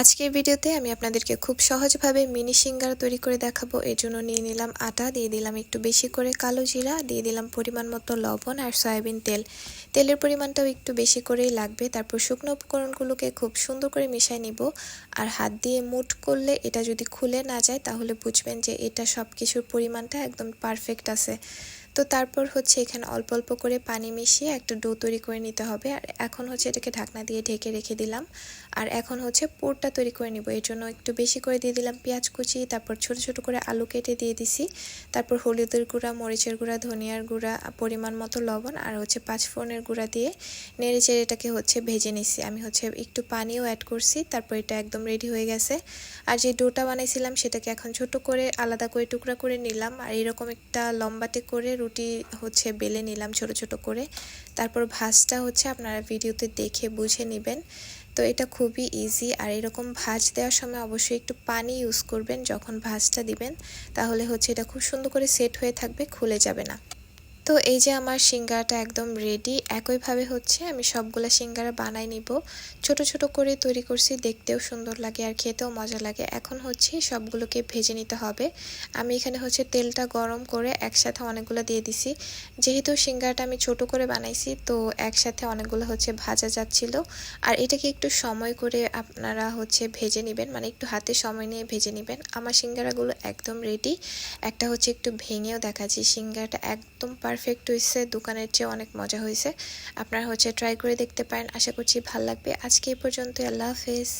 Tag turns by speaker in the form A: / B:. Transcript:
A: আজকের ভিডিওতে আমি আপনাদেরকে খুব সহজভাবে মিনি সিঙ্গারা তৈরি করে দেখাবো। এর জন্য নিয়ে নিলাম আটা, দিয়ে দিলাম একটু বেশি করে কালো জিরা, দিয়ে দিলাম পরিমাণ মতো লবণ আর সয়াবিন তেল। তেলের পরিমাণটাও একটু বেশি করেই লাগবে। তারপর শুকনো উপকরণগুলোকে খুব সুন্দর করে মিশাই নিব। আর হাত দিয়ে মুট করলে এটা যদি খুলে না যায়, তাহলে বুঝবেন যে এটা সব কিছুর পরিমাণটা একদম পারফেক্ট আছে। তো তারপর হচ্ছে এখানে অল্প অল্প করে পানি মিশিয়ে একটা ডো তৈরি করে নিতে হবে। আর এখন হচ্ছে এটাকে ঢাকনা দিয়ে ঢেকে রেখে দিলাম। আর এখন হচ্ছে পুরটা তৈরি করে নিব। এর জন্য একটু বেশি করে দিয়ে দিলাম পেঁয়াজ কুচি, তারপর ছোট ছোট করে আলু কেটে দিয়ে দিছি। তারপর হলুদের গুঁড়া, মরিচের গুঁড়া, ধনিয়ার গুঁড়া, পরিমাণ মতো লবণ আর হচ্ছে পাঁচ ফোড়নের গুঁড়া দিয়ে নেড়ে চেড়ে এটাকে হচ্ছে ভেজে নিছি। আমি হচ্ছে একটু পানিও অ্যাড করছি, তারপর এটা একদম রেডি হয়ে গেছে। আর যে ডোটা বানাইছিলাম সেটাকে এখন ছোট করে আলাদা করে টুকরা করে নিলাম। আর এরকম একটা লম্বাটে করে রুটি হচ্ছে বেলে নিলাম ছোট ছোট করে। তারপর ভাজটা হচ্ছে আপনারা ভিডিওতে দেখে বুঝে নেবেন। তো এটা খুবই ইজি আর এরকম ভাজ দেওয়ার সময় অবশ্যই একটু পানি ইউজ করবেন যখন ভাজটা দিবেন। তাহলে হচ্ছে এটা খুব সুন্দর করে সেট হয়ে থাকবে, খুলে যাবে না। তো এই যে আমার সিঙ্গারাটা একদম রেডি একইভাবে হচ্ছে আমি সবগুলো সিঙ্গারা বানাই নিব। ছোট ছোট করে তৈরি করছি, দেখতেও সুন্দর লাগে আর খেতেও মজা লাগে। এখন হচ্ছে সবগুলোকে ভেজে নিতে হবে। আমি এখানে হচ্ছে তেলটা গরম করে একসাথে অনেকগুলো দিয়ে দিছি। যেহেতু সিঙ্গারাটা আমি ছোট করে বানাইছি, তো একসাথে অনেকগুলো হচ্ছে ভাজা যাচ্ছিল। আর এটাকে একটু সময় করে আপনারা হচ্ছে ভেজে নেবেন মানে একটু হাতে সময় নিয়ে ভেজে নেবেন। আমার সিঙ্গারাগুলো একদম রেডি একটা হচ্ছে একটু ভেঙেও দেখাচ্ছি। সিঙ্গারাটা একদম পারফেক্ট হয়েছে দোকানের চেয়ে অনেক মজা হয়েছে আপনারা হচ্ছে ট্রাই করে দেখতে পারেন, আশা করছি ভালো লাগবে। আজকে এই পর্যন্ত আল্লাহ হাফেজ।